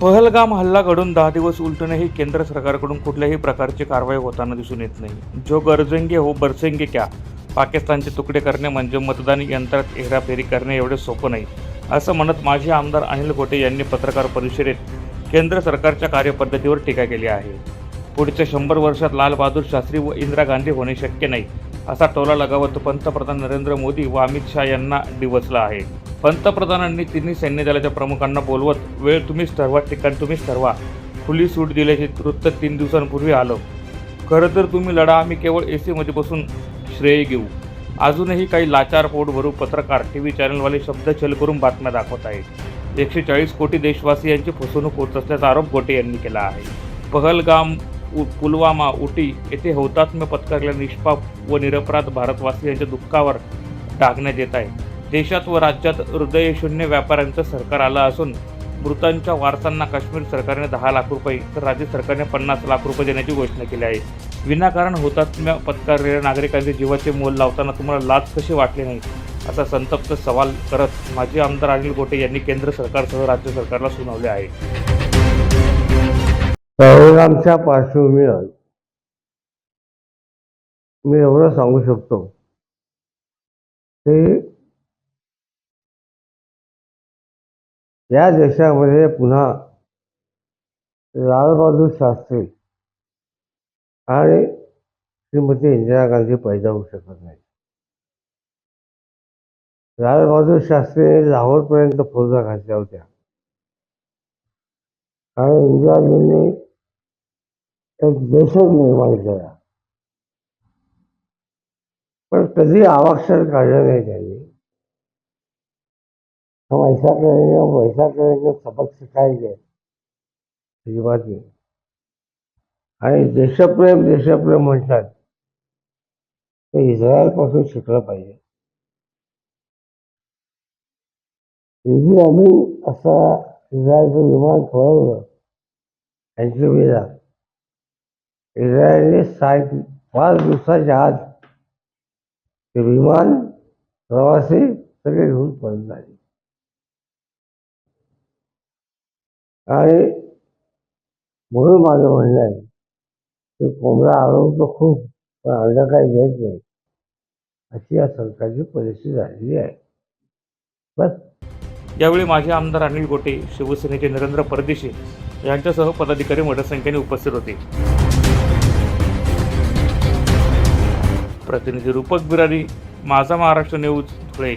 पहलगाम हल्ला घडून दहा दिवस उलटूनही केंद्र सरकारकडून कुठल्याही प्रकारची कारवाई होताना दिसून येत नाही. जो गरजेंगे हो बरसेंगे क्या? पाकिस्तानचे तुकडे करणे म्हणजे मतदान यंत्रात हेराफेरी करणे एवढे सोपं नाही. असं म्हणत माजी आमदार अनिल गोटे यांनी पत्रकार परिषदेत केंद्र सरकारच्या कार्यपद्धतीवर टीका केली आहे. पुढच्या शंभर वर्षात लालबहादूर शास्त्री व इंदिरा गांधी होणे शक्य नाही असा टोला लगावत पंतप्रधान नरेंद्र मोदी व अमित शहा यांना डिवचला आहे. पंतप्रधानांनी तिन्ही सैन्य दलाच्या प्रमुखांना बोलवत वेळ तुम्हीच ठरवा ठिकाण तुम्हीच ठरवा. खुली सूट दिल्याचे वृत्त तीन दिवसांपूर्वी आलं. खरं तर तुम्ही लढा आम्ही केवळ ए सीमध्ये बसून श्रेय घेऊ. अजूनही काही लाचार पोट भरू पत्रकार टी व्ही चॅनलवाले शब्दछल करून बातम्या दाखवत आहेत. एकशे चाळीस कोटी देशवासियांची फसवणूक होत असल्याचा आरोप गोटे यांनी केला आहे. पहलगाम उ- पुलवामा उटी येथे हौतात्म्य पत्करलेल्या निष्पाप व निरपराध भारतवासियांच्या दुःखावर टाकण्यात येत आहे. देशात व राज्यात हृदयशून्य व्यापाऱ्यांचं सरकार आलं असून मृतांच्या वारसांना काश्मीर सरकारने दहा लाख रुपये तर राज्य सरकारने पन्नास लाख रुपये देण्याची घोषणा केली आहे. विनाकारण हुतात्म्य पत्कारलेल्या नागरिकांचे जीवाचे मोल लावताना तुम्हाला लाच कशी वाटली नाही असा संतप्त सवाल करत माजी आमदार अनिल गोटे यांनी केंद्र सरकारसह राज्य सरकारला सुनावले आहे. पहलगामच्या पार्श्वभूमीवर मी एवढं सांगू शकतो ते या देशामध्ये पुन्हा लालबहादूर शास्त्री आणि श्रीमती इंदिरा गांधी पैदा होऊ शकत नाही लालबहादूर शास्त्री लाहोरपर्यंत फौजा घातल्या होत्या. आणि इंदिराजींनी एक देशच निर्माण केला. पण कधी आवाक्षर काढलं नाही त्यांनी. हम ऐसा करेंगे हम वैसा करेंगे सबक सिखाएंगे। अजिबात नाही आणि देशप्रेम देशप्रेम म्हणतात ते इस्रायलपासून शिकलं पाहिजे। इझी आम्ही असा इस्रायलचं विमान पळवलं वेळा. इस्रायलने सात पाच दिवसाच्या आत ते विमान प्रवासी सगळे घेऊन पळून झाले आणि म्हणून माझं म्हणणं आहे की कोंबडा आरोग्य खूप पण अंड काही देत नाही. अशी या सरकारची परिस्थिती झालेली आहे. बस. यावेळी माजी आमदार अनिल गोटे शिवसेनेचे नरेंद्र परदेशी यांच्यासह पदाधिकारी मोठ्या संख्येने उपस्थित होते. प्रतिनिधी रूपक बिरारी माझा महाराष्ट्र न्यूज धुळे.